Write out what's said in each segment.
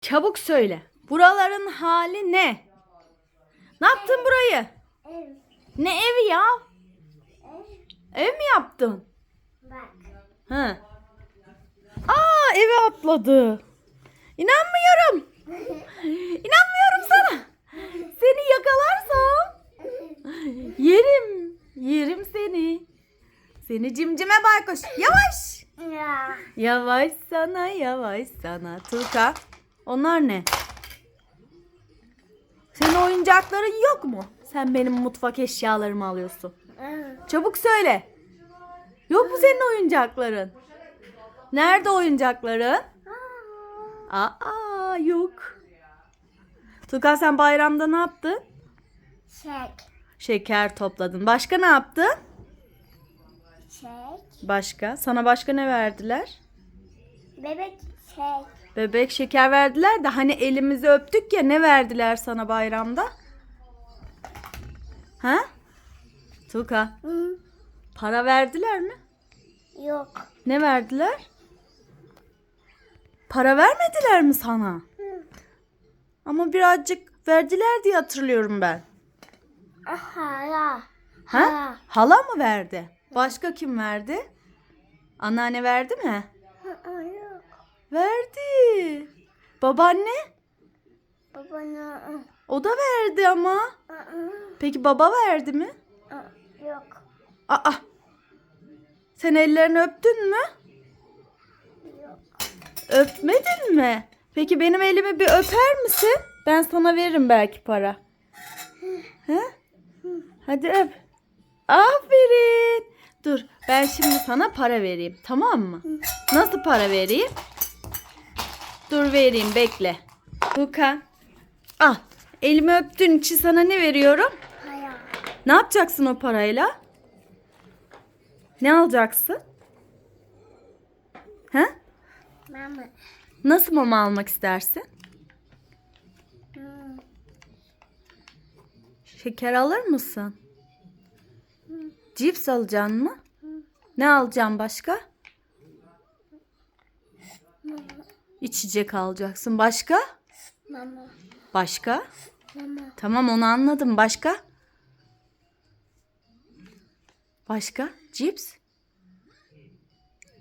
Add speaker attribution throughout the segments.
Speaker 1: Çabuk söyle. Buraların hali ne? Ne yaptın burayı?
Speaker 2: Ev.
Speaker 1: Ne evi ya?
Speaker 2: Ev.
Speaker 1: Ev mi yaptın?
Speaker 2: Bak.
Speaker 1: Hı. Aa eve atladı. İnanmıyorum. İnanmıyorum sana. Seni yakalarsam yerim. Yerim seni. Seni cimcime baykuş. Yavaş.
Speaker 2: Ya.
Speaker 1: Yavaş sana yavaş sana. Tuka. Onlar ne? Senin oyuncakların yok mu? Sen benim mutfak eşyalarımı alıyorsun. Çabuk söyle. Yok mu senin oyuncakların? Nerede oyuncakların? Aa yok. Tukan sen bayramda ne yaptın?
Speaker 2: Çek.
Speaker 1: Şeker topladın. Başka ne yaptın?
Speaker 2: Çek.
Speaker 1: Başka? Sana başka ne verdiler?
Speaker 2: Bebek çek.
Speaker 1: Bebek şeker verdiler de hani elimizi öptük ya ne verdiler sana bayramda? Ha? Tuka,
Speaker 2: Hı.
Speaker 1: para verdiler mi?
Speaker 2: Yok.
Speaker 1: Ne verdiler? Para vermediler mi sana?
Speaker 2: Hı.
Speaker 1: Ama birazcık verdiler diye hatırlıyorum ben.
Speaker 2: Aha ya.
Speaker 1: Ha? Hala mı verdi? Başka kim verdi? Anneanne verdi mi? Verdi. Babaanne?
Speaker 2: Babana.
Speaker 1: O da verdi ama. Peki baba verdi mi?
Speaker 2: Yok.
Speaker 1: Aa. Sen ellerini öptün mü?
Speaker 2: Yok.
Speaker 1: Öpmedin mi? Peki benim elimi bir öper misin? Ben sana veririm belki para. He? Hadi öp. Aferin. Dur ben şimdi sana para vereyim tamam mı? Nasıl para vereyim? Dur vereyim bekle. Luka. Al. Elimi öptüğün için sana ne veriyorum?
Speaker 2: Hayal.
Speaker 1: Ne yapacaksın o parayla? Ne alacaksın? He?
Speaker 2: Mama.
Speaker 1: Nasıl mama almak istersin?
Speaker 2: Hı.
Speaker 1: Şeker alır mısın? Cips alacaksın mı? Ne alacaksın başka? İçecek alacaksın. Başka?
Speaker 2: Mama.
Speaker 1: Başka?
Speaker 2: Mama.
Speaker 1: Tamam onu anladım. Başka? Başka? Cips?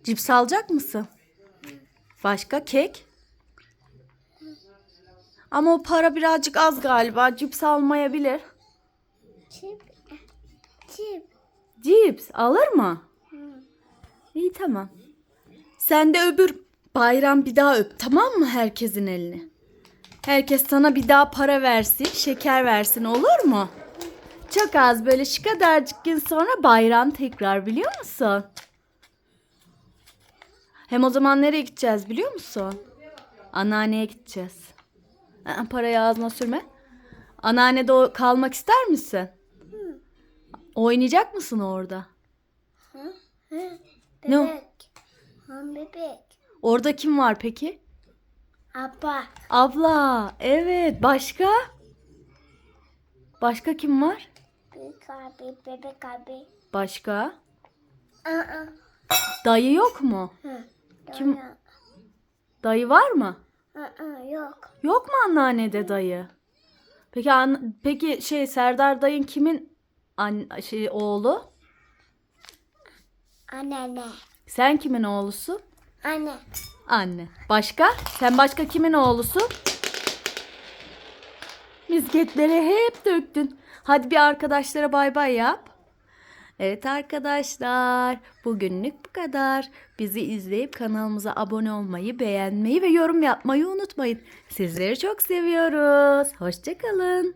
Speaker 1: Cips alacak mısın? Başka? Kek? Ama o para birazcık az galiba. Cips almayabilir.
Speaker 2: Çip. Çip.
Speaker 1: Cips alır mı?
Speaker 2: Hı.
Speaker 1: İyi tamam. Sen de öbür bayram bir daha öp tamam mı herkesin elini? Herkes sana bir daha para versin, şeker versin olur mu? Çok az böyle şu kadarcık gün sonra bayram tekrar biliyor musun? Hem o zaman nereye gideceğiz biliyor musun? Anneanneye gideceğiz. Aa, parayı ağzına sürme. Anneannede o- kalmak ister misin? Oynayacak mısın orada?
Speaker 2: Hı? Hı.
Speaker 1: Ne o?
Speaker 2: Bebek. Ha bebek.
Speaker 1: Orada kim var peki?
Speaker 2: Abba.
Speaker 1: Abla, evet. Başka? Başka kim var?
Speaker 2: Büyük abi. Bebek abi.
Speaker 1: Başka?
Speaker 2: Aa.
Speaker 1: Dayı yok mu?
Speaker 2: Hı.
Speaker 1: Kim-
Speaker 2: Dona.
Speaker 1: Dayı var mı?
Speaker 2: Aa, yok.
Speaker 1: Yok mu anneannede dayı? Peki an peki şey Serdar dayın kimin an şey oğlu?
Speaker 2: Anne.
Speaker 1: Sen kimin oğlusun?
Speaker 2: Anne.
Speaker 1: Anne. Başka? Sen başka kimin oğlusun? Misketleri hep döktün. Hadi bir arkadaşlara bay bay yap. Evet arkadaşlar, bugünlük bu kadar. Bizi izleyip kanalımıza abone olmayı, beğenmeyi ve yorum yapmayı unutmayın. Sizleri çok seviyoruz. Hoşçakalın.